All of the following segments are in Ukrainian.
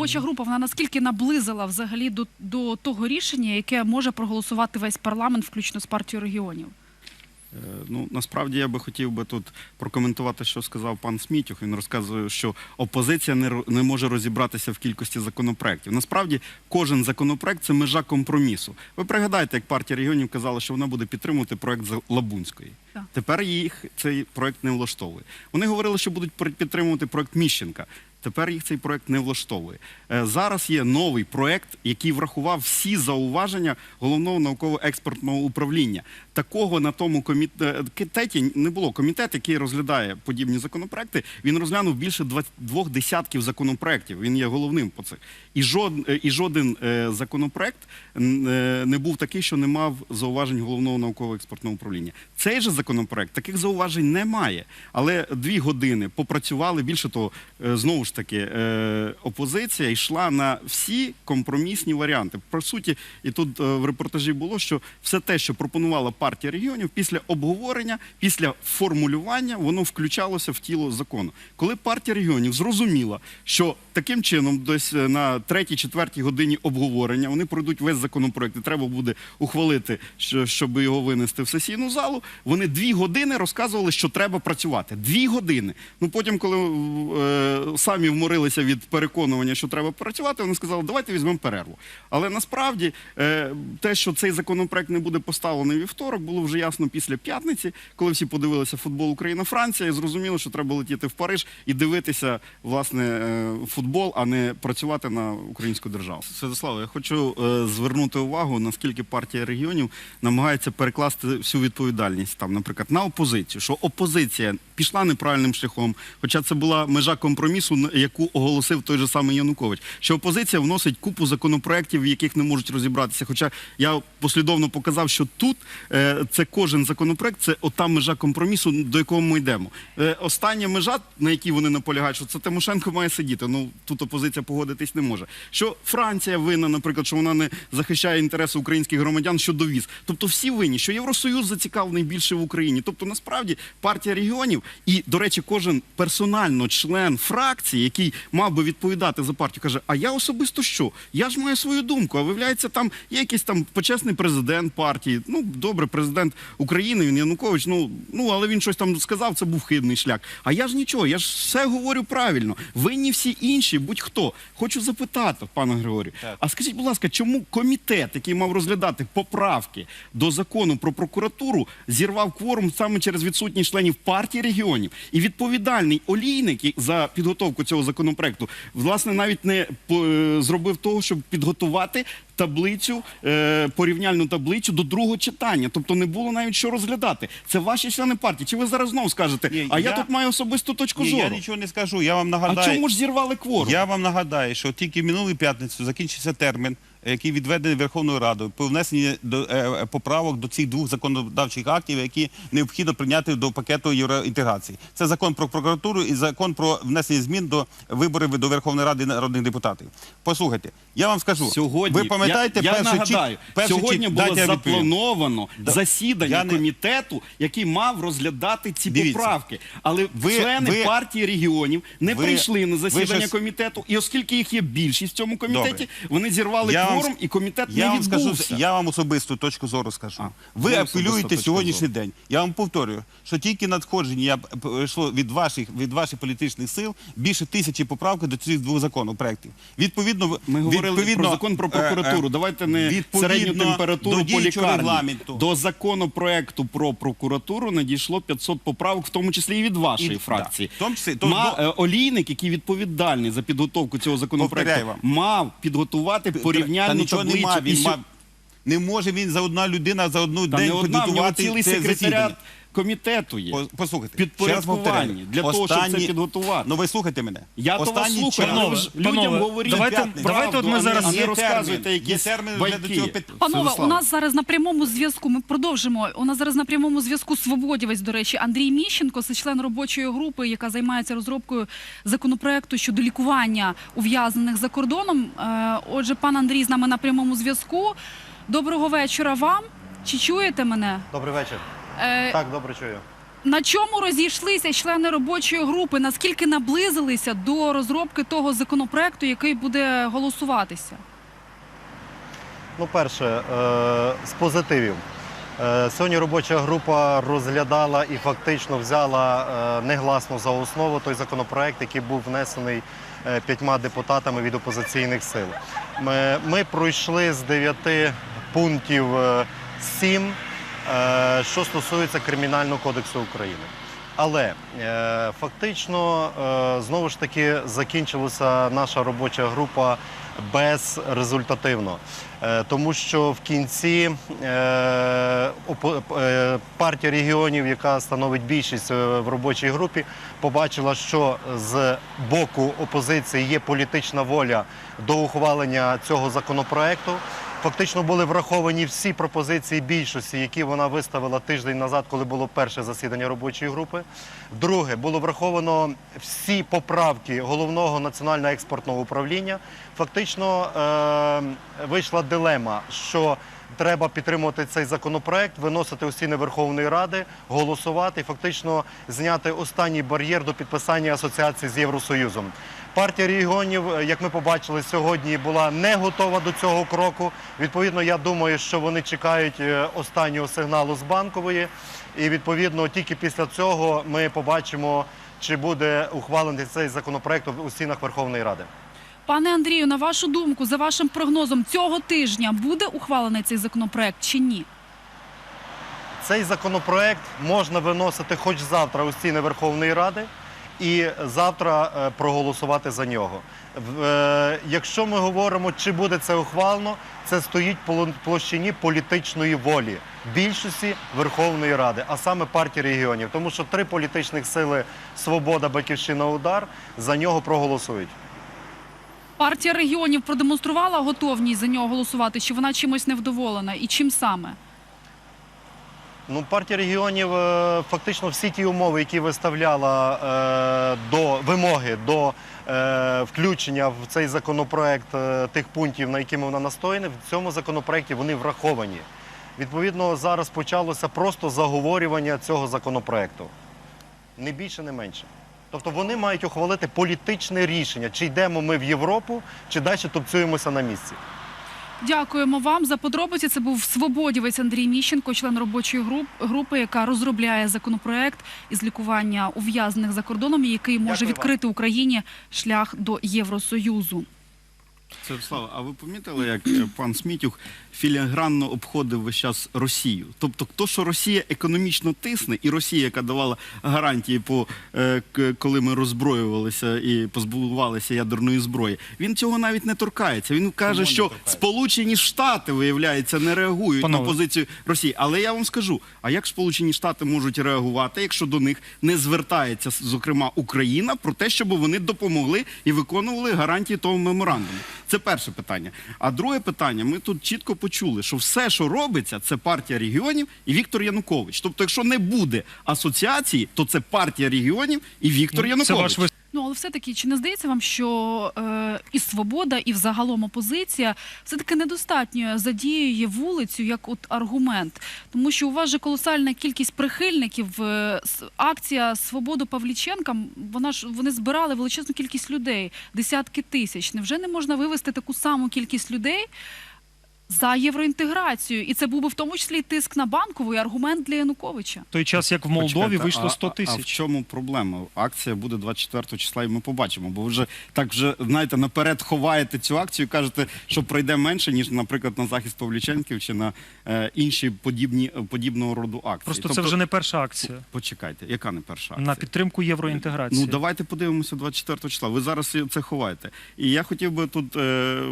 робоча група вона наскільки наблизила взагалі до, до того рішення, яке може проголосувати весь парламент, включно з партією регіонів? Е, Ну насправді я би хотів би тут прокоментувати, що сказав пан Смітюх. Він розказує, що опозиція не не може розібратися в кількості законопроєктів. Насправді, кожен законопроект це межа компромісу. Ви пригадайте, як партія регіонів казала, що вона буде підтримувати проект Лабунської. Так. Тепер їх цей проект не влаштовує. Вони говорили, що будуть підтримувати проект Міщенка. Тепер їх цей проект не влаштовує. Е, Зараз є новий проект, який врахував всі зауваження головного науково-експертного управління. Такого на тому комітеті не було. Комітет, який розглядає подібні законопроекти, він розглянув більше двох десятків законопроектів. Він є головним по цих. І жоден, і жоден е, законопроект е, не був такий, що не мав зауважень головного науково-експертного управління. Цей же законопроект таких зауважень немає. Але дві години попрацювали. Більше того, е, знову ж таки, е, опозиція йшла на всі компромісні варіанти. По суті, і тут е, в репортажі було, що все те, що пропонувала партія регіонів, після обговорення, після формулювання, воно включалося в тіло закону. Коли партія регіонів зрозуміла, що таким чином, десь е, на третій, четвертій годині обговорення, вони пройдуть весь законопроект, і треба буде ухвалити, щоб його винести в сесійну залу. Вони дві години розказували, що треба працювати. Дві години. Ну потім, коли е, самі вморилися від переконування, що треба працювати, вони сказали, давайте візьмемо перерву. Але насправді е, те, що цей законопроект не буде поставлений вівторок, було вже ясно після п'ятниці, коли всі подивилися футбол Україна-Франція і зрозуміло, що треба летіти в Париж і дивитися власне е, футбол, а не працювати на українську державу. Святослав, я хочу е, звернути увагу, наскільки партія регіонів намагається перекласти всю відповідальність там, наприклад, на опозицію, що опозиція пішла неправильним шляхом, хоча це була межа компромісу, яку оголосив той же самий Янукович. Що опозиція вносить купу законопроєктів, в яких не можуть розібратися. Хоча я послідовно показав, що тут е, це кожен законопроект, це ота межа компромісу, до якого ми йдемо. Е, остання межа, на якій вони наполягають, що це Тимошенко має сидіти. Ну тут опозиція погодитись не може. Що Франція винна, наприклад, що вона не захищає інтереси українських громадян щодо віз. Тобто всі винні, що Євросоюз зацікавлений більше в Україні. Тобто, насправді партія регіонів і, до речі, кожен персонально член фракції, який мав би відповідати за партію, каже: А я особисто що? Я ж маю свою думку. А виявляється, там є якийсь там почесний президент партії. Ну добре, президент України, він Янукович. Ну ну але він щось там сказав. Це був хибний шлях. А я ж нічого, я ж все говорю правильно. Винні всі інші, будь-хто. Хочу запитати, пане Григорію, а скажіть, будь ласка, чому комітет, який мав розглядати поправки до закону про прокуратуру, зірвав кворум саме через відсутність членів партії регіонів? І відповідальний олійник за підготовку цього законопроекту, власне, навіть не е, зробив того, щоб підготувати таблицю, е, порівняльну таблицю до другого читання. Тобто не було навіть що розглядати. Це ваші члени партії. Чи ви зараз знову скажете, Ні, а я, я- тут маю особисту точку Ні, зору? я нічого не скажу. Я вам А чому ж зірвали кворум? Я вам нагадаю, що тільки минулої п'ятницю закінчився термін, який відведений Верховною Радою по внесенні до е, поправок до цих двох законодавчих актів, які необхідно прийняти до пакету євроінтеграції. Це закон про прокуратуру і закон про внесення змін до виборів до Верховної Ради народних депутатів. Послухайте, я вам скажу, Сьогодні ви пам'ятаєте я, я нагадаю, чіп- сьогодні чіп- було відповім. заплановано Да. засідання Я не- комітету, який мав розглядати ці Дивіться. поправки. Але Ви- члени ви- партії регіонів не ви- прийшли на ви засідання щас- комітету, і оскільки їх є більшість в цьому комітеті, Добре. вони зірвали Я вам і комітет Я не вам скажу, відбувся. я вам особисту точку зору скажу. А, ви ви апелюєте сьогоднішній зору. день. Я вам повторюю, що тільки надходження я йшло від ваших від ваших політичних сил більше тисячі поправок до цих двох законопроєктів. Відповідно, Ми говорили відповідно, про закон про е, прокуратуру. е, Давайте не середню температуру по лікарні. До законопроекту про прокуратуру надійшло 500 поправок, в тому числі і від вашої І- фракції. да. В тому числі- то- Ма- е, олійник, який відповідальний за підготовку цього законопроекту, мав підготувати Та порівняльну нічого таблицю. нема, він і... мав. Не може він за одна людина за одну Та день не одна, в нього підготувати цілий секретаріат засідання. Комітету є. По- Послухайте, Підпорядкування для того, щоб це підготувати. Ну ви слухайте мене. Я то вас Останні слухаю, людям Панове, говоріть давайте- правду, давайте от ми зараз- не Є розказуйте термін, є якісь термін вже до байки. цього пит- Панове, у нас зараз на прямому зв'язку. Ми продовжимо. У нас зараз на прямому зв'язку свободівець, до речі, Андрій Міщенко, це член робочої групи, яка займається розробкою законопроекту щодо лікування ув'язнених за кордоном. Е, Отже, пан Андрій з нами на прямому зв'язку. Доброго вечора вам. Чи чуєте мене? Добрий вечір. Е, Так, добре чую. На чому розійшлися члени робочої групи? Наскільки наблизилися до розробки того законопроекту, який буде голосуватися? Ну, перше, е, з позитивів. Е, Сьогодні робоча група розглядала і фактично взяла е, негласно за основу той законопроект, який був внесений е, п'ятьма депутатами від опозиційних сил. Ми, ми пройшли з дев'яти пунктів е, сім, е, що стосується Кримінального кодексу України. Але е, фактично е, знову ж таки закінчилася наша робоча група безрезультативно, е, тому що в кінці е, е, партія регіонів, яка становить більшість е, в робочій групі, побачила, що з боку опозиції є політична воля до ухвалення цього законопроекту. Фактично були враховані всі пропозиції більшості, які вона виставила тиждень назад, коли було перше засідання робочої групи. Друге, було враховано всі поправки головного національного експортного управління. Фактично е- вийшла дилема, що треба підтримувати цей законопроект, виносити у стіни Верховної Ради, голосувати і фактично зняти останній бар'єр до підписання асоціації з Євросоюзом. Партія регіонів, е, як ми побачили сьогодні, була не готова до цього кроку. Відповідно, я думаю, що вони чекають е, останнього сигналу з банкової, і відповідно тільки після цього ми побачимо, чи буде ухвалений цей законопроект у стінах Верховної Ради. Пане Андрію, на вашу думку, за вашим прогнозом, цього тижня буде ухвалений цей законопроект чи ні? Цей законопроект можна виносити хоч завтра у стіни Верховної Ради і завтра е, проголосувати за нього. Е, Якщо ми говоримо, чи буде це ухвалено, це стоїть в площині політичної волі більшості Верховної Ради, а саме партії регіонів, тому що три політичних сили Свобода, Батьківщина, Удар за нього проголосують. Партія регіонів продемонструвала готовність за нього голосувати, чи вона чимось невдоволена і чим саме? Ну, партія регіонів е, фактично всі ті умови, які виставляла е, до вимоги до е, включення в цей законопроект е, тих пунктів, на якими вона настояна, в цьому законопроекті вони враховані. Відповідно, зараз почалося просто заговорювання цього законопроекту. Не більше, не менше. Тобто вони мають ухвалити політичне рішення, чи йдемо ми в Європу, чи далі топцюємося на місці. Дякуємо вам за подробиці. Це був свободівець Андрій Міщенко, член робочої груп, групи, яка розробляє законопроект із лікування ув'язнених за кордоном, який може Дякую вам. відкрити Україні шлях до Євросоюзу. Святослава, а ви помітили, як е, пан Смітюх філігранно обходив весь час Росію? Тобто, то, що Росія економічно тисне, і Росія, яка давала гарантії, по е, коли ми роззброювалися і позбувалися ядерної зброї, він цього навіть не торкається. Він каже, що? Сполучені Штати, виявляється, не реагують Панове. на позицію Росії. Але я вам скажу: а як Сполучені Штати можуть реагувати, якщо до них не звертається, зокрема, Україна про те, щоб вони допомогли і виконували гарантії того меморандуму? Це перше питання. А друге питання: ми тут чітко почули, що все, що робиться, це партія регіонів і Віктор Янукович. Тобто, якщо не буде асоціації, то це партія регіонів і Віктор Це Янукович. Ну але все-таки чи не здається вам, що е, і свобода, і взагалом опозиція все-таки недостатньо задіює вулицю як от аргумент, тому що у вас же колосальна кількість прихильників. Е, акція Свободу Павліченка, вона ж вони збирали величезну кількість людей, десятки тисяч. Невже не можна вивести таку саму кількість людей? За євроінтеграцію, і це був би в тому числі тиск на банкову і аргумент для Януковича. той час, як в Молдові Почекайте, вийшло а- 100 А, а в тисяч. чому проблема? Акція буде 24 числа, і ми побачимо. Бо ви вже так вже знаєте, наперед ховаєте цю акцію, і кажете, що пройде менше, ніж, наприклад, на захист Павліченків чи на е, інші подібні подібного роду акції. Просто Тобто- це вже не перша акція почекайте, яка не перша акція? на підтримку євроінтеграції. Ну давайте подивимося 24 числа. Ви зараз це ховаєте. І я хотів би тут. Е,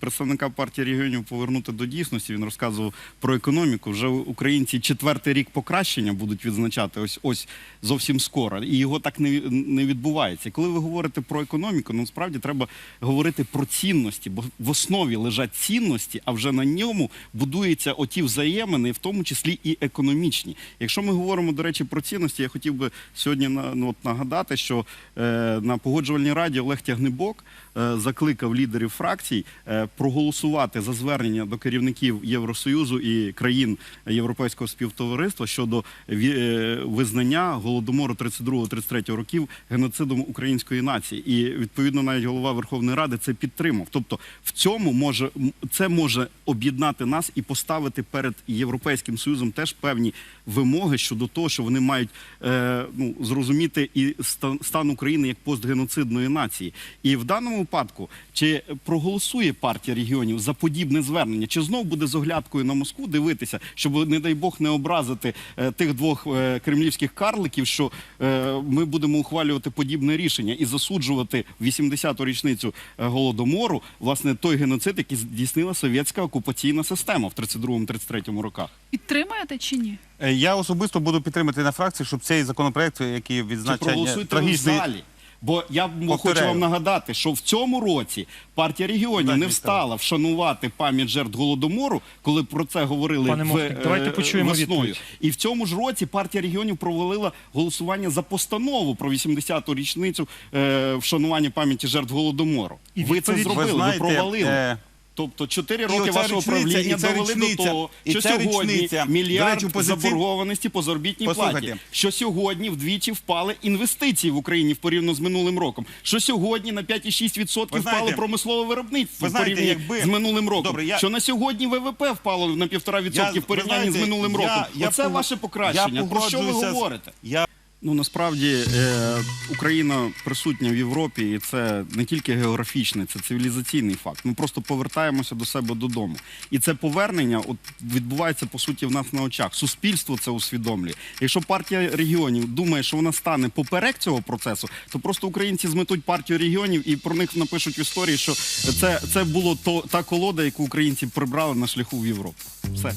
Представника партії регіонів повернути до дійсності. Він розказував про економіку. Вже українці четвертий рік покращення будуть відзначати ось ось зовсім скоро. І його так не, не відбувається. Коли ви говорите про економіку, ну справді треба говорити про цінності, бо в основі лежать цінності, а вже на ньому будуються оті взаємини, в тому числі і економічні. Якщо ми говоримо, до речі, про цінності, я хотів би сьогодні ну, от нагадати, що е, на погоджувальній раді Олег Тягнебок закликав лідерів фракцій е, проголосувати за звернення до керівників Євросоюзу і країн Європейського співтовариства щодо е, визнання голодомору 32-33 років геноцидом української нації. І відповідно навіть голова Верховної Ради це підтримав. Тобто, в цьому може це може об'єднати нас і поставити перед європейським союзом теж певні вимоги щодо того, що вони мають е, ну, зрозуміти і стан України як постгеноцидної нації. І в даному випадку чи проголосує партія регіонів за подібне звернення, чи знов буде з оглядкою на Москву дивитися, щоб, не дай Бог, не образити е, тих двох е, кремлівських карликів, що е, ми будемо ухвалювати подібне рішення і засуджувати в 80-ту річницю голодомору, власне, той геноцид, який здійснила совєтська окупаційна система в 32-33 роках. Підтримуєте чи ні? Я особисто буду підтримати на фракції, щоб цей законопроект, який Чи відзначає проголосуйте ви в трагічний залі? Бо я б хочу вам нагадати, що в цьому році партія регіонів Так, не встала вшанувати пам'ять жертв голодомору, коли про це говорили Пане в, Мовник, е, давайте почуємо весною. відповідь. І в цьому ж році партія регіонів провалила голосування за постанову про 80-ту річницю е, вшанування пам'яті жертв голодомору. І ви це зробили, Ви ви, провалили. е, Тобто чотири роки оця вашого річниця, правління і довели річниця, до того, що сьогодні річниця. Мільярд речі, заборгованості по заробітній Послухайте. платі що сьогодні вдвічі впали інвестиції в Україні в порівняно з минулим роком. Що сьогодні на 5,6% Ви впало знаєте, промислове виробництво в якби- з минулим роком. Добре, я- Що на сьогодні ВВП впало на 1,5% Я- в порівнянні ви з минулим я- роком. я Оце ваше я покращення. Про що ви говорите? Я Ну насправді е, Україна присутня в Європі, і це не тільки географічний, це цивілізаційний факт. Ми просто повертаємося до себе додому. І це повернення от відбувається по суті в нас на очах. Суспільство це усвідомлює. Якщо партія регіонів думає, що вона стане поперек цього процесу, то просто українці зметуть партію регіонів і про них напишуть в історії, що це, це було то та колода, яку українці прибрали на шляху в Європу. Все.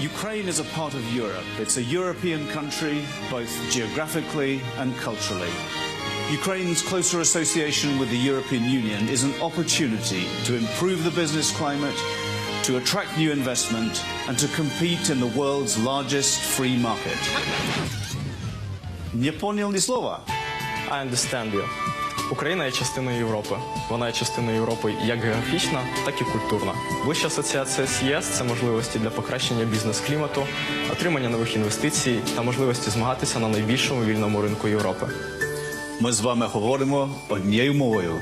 Ukraine is a part of Europe. It's a European country, both geographically and culturally. Ukraine's closer association with the European Union is an opportunity to improve the business climate, to attract new investment, and to compete in the world's largest free market. Nie poнял ни слова. I understand you. Україна є частиною Європи. Вона є частиною Європи як географічна, так і культурна. Вища асоціація з ЄС це можливості для покращення бізнес-клімату, отримання нових інвестицій та можливості змагатися на найбільшому вільному ринку Європи. Ми з вами говоримо однією мовою.